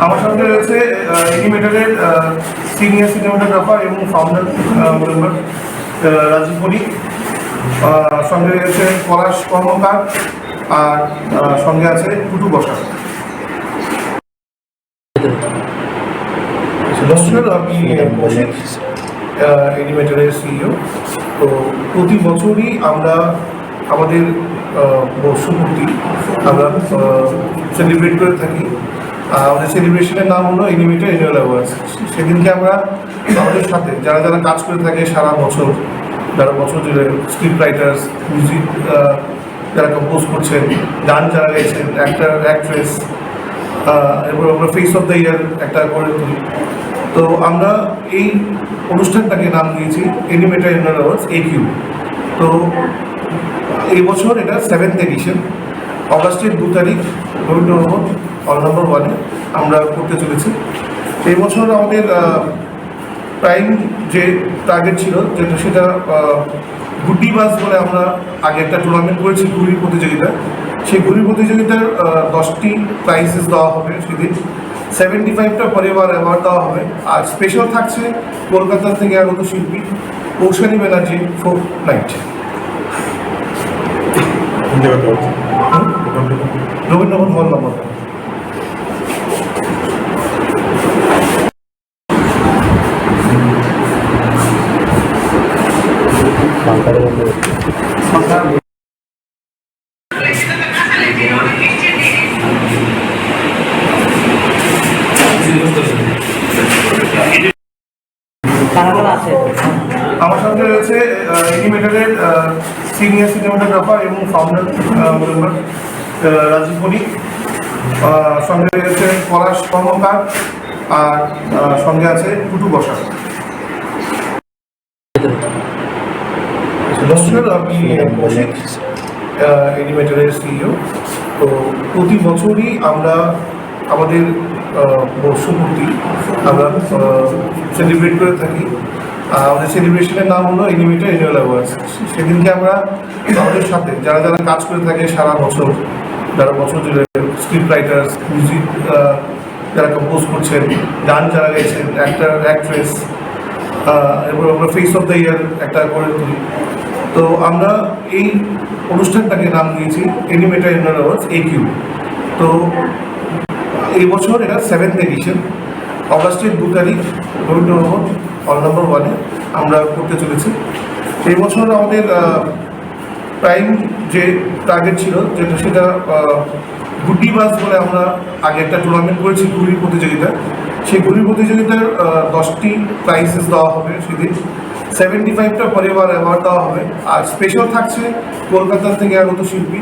আমার সঙ্গে রয়েছে এনিমেটারের সিনিয়র সিনেমাটোগ্রাফার এবং ফাউন্ডার মেম্বার রাজীব আহ, সঙ্গে রয়েছে পলাশ কর্মকার আর সঙ্গে আছে টুটু বসা নমস্কার আমি কৌশিক এনিমেটারের সিইও তো প্রতি বছরই আমরা আমাদের বর্ষপূর্তি আমরা সেলিব্রেট করে থাকি। আমাদের সেলিব্রেশনের নাম হলো এনিমেটার অ্যানুয়াল অ্যাওয়ার্ডস সেদিনকে আমরা আমাদের সাথে যারা যারা কাজ করে থাকে সারা বছর যারা বছর জুড়ে স্ক্রিপ্ট রাইটার্স মিউজিক যারা কম্পোজ করছেন গান যারা গেছেন অ্যাক্টার অ্যাক্ট্রেস এরপর আমরা ফেস অফ দ্য ইয়ার একটা করে তুলি। তো আমরা এই অনুষ্ঠানটাকে নাম দিয়েছি এনিমেটার অ্যাওয়ার্ডস এ কিউ তো এই বছর এটা সেভেন্থ এডিশন অগাস্টের দু তারিখ রবীন্দ্রভবন অল নম্বর ওয়ানে আমরা করতে চলেছি। এই বছর আমাদের প্রাইম যে টার্গেট ছিল, যেটা সেটা গুড্ডি বাস বলে আমরা আগে একটা টুর্নামেন্ট করেছি ঘুড়ির প্রতিযোগিতা। সেই ঘুড়ির প্রতিযোগিতার দশটি প্রাইজেস দেওয়া হবে সেদিন। সেভেন্টি ফাইভটা পরিবার অ্যাওয়ার্ড দেওয়া হবে। আর স্পেশাল থাকছে কলকাতা থেকে আগত শিল্পী কৌশানী ব্যানার্জি ফোর নাইট রবীন্দ্রনাথ হল নম্বর আমার সঙ্গে রয়েছে এনিমেটারের সিনিয়র সিনেমাটোগ্রাফার এবং ফাউন্ডার মেম্বার রাজীব আহ, সঙ্গে রয়েছে পলাশ কর্মকার আর সঙ্গে আছে টুটু বসা নমস্কার আমি কৌশিক এনিমেটারের সিইও তো প্রতি বছরই আমরা আমাদের বর্ষপূর্তি আমরা সেলিব্রেট করে থাকি। আমাদের সেলিব্রেশনের নাম হলো এনিমেটার অ্যানুয়াল অ্যাওয়ার্ডস সেদিনকে আমরা আমাদের সাথে যারা যারা কাজ করে থাকে সারা বছর, যারা বছর জুড়ে স্ক্রিপ্ট রাইটার্স মিউজিক যারা কম্পোজ করছেন, গান যারা গেছেন অ্যাক্টার অ্যাক্ট্রেস এরপর আমরা ফেস অফ দ্য ইয়ার একটা করে তুলি। তো আমরা এই অনুষ্ঠানটাকে নাম দিয়েছি এনিমেটার ইন্ডিয়ান অ্যাওয়ার্ডস এ কিউ তো এই বছর এটা সেভেন্থ এডিশন অগাস্টের দু তারিখ, রবীন্দ্রভবন অল নম্বর ওয়ানে আমরা করতে চলেছি। এই বছর আমাদের প্রাইম যে টার্গেট ছিল, যেটা সেটা গুড্ডি বাস বলে আমরা আগে একটা টুর্নামেন্ট করেছি ঘুড়ির প্রতিযোগিতা সেই ঘুড়ির প্রতিযোগিতার দশটি প্রাইজেস দেওয়া হবে সেদিন। সেভেন্টি ফাইভটা পরিবার অ্যাওয়ার্ড দেওয়া হবে। আর স্পেশাল থাকছে কলকাতা থেকে আগত শিল্পী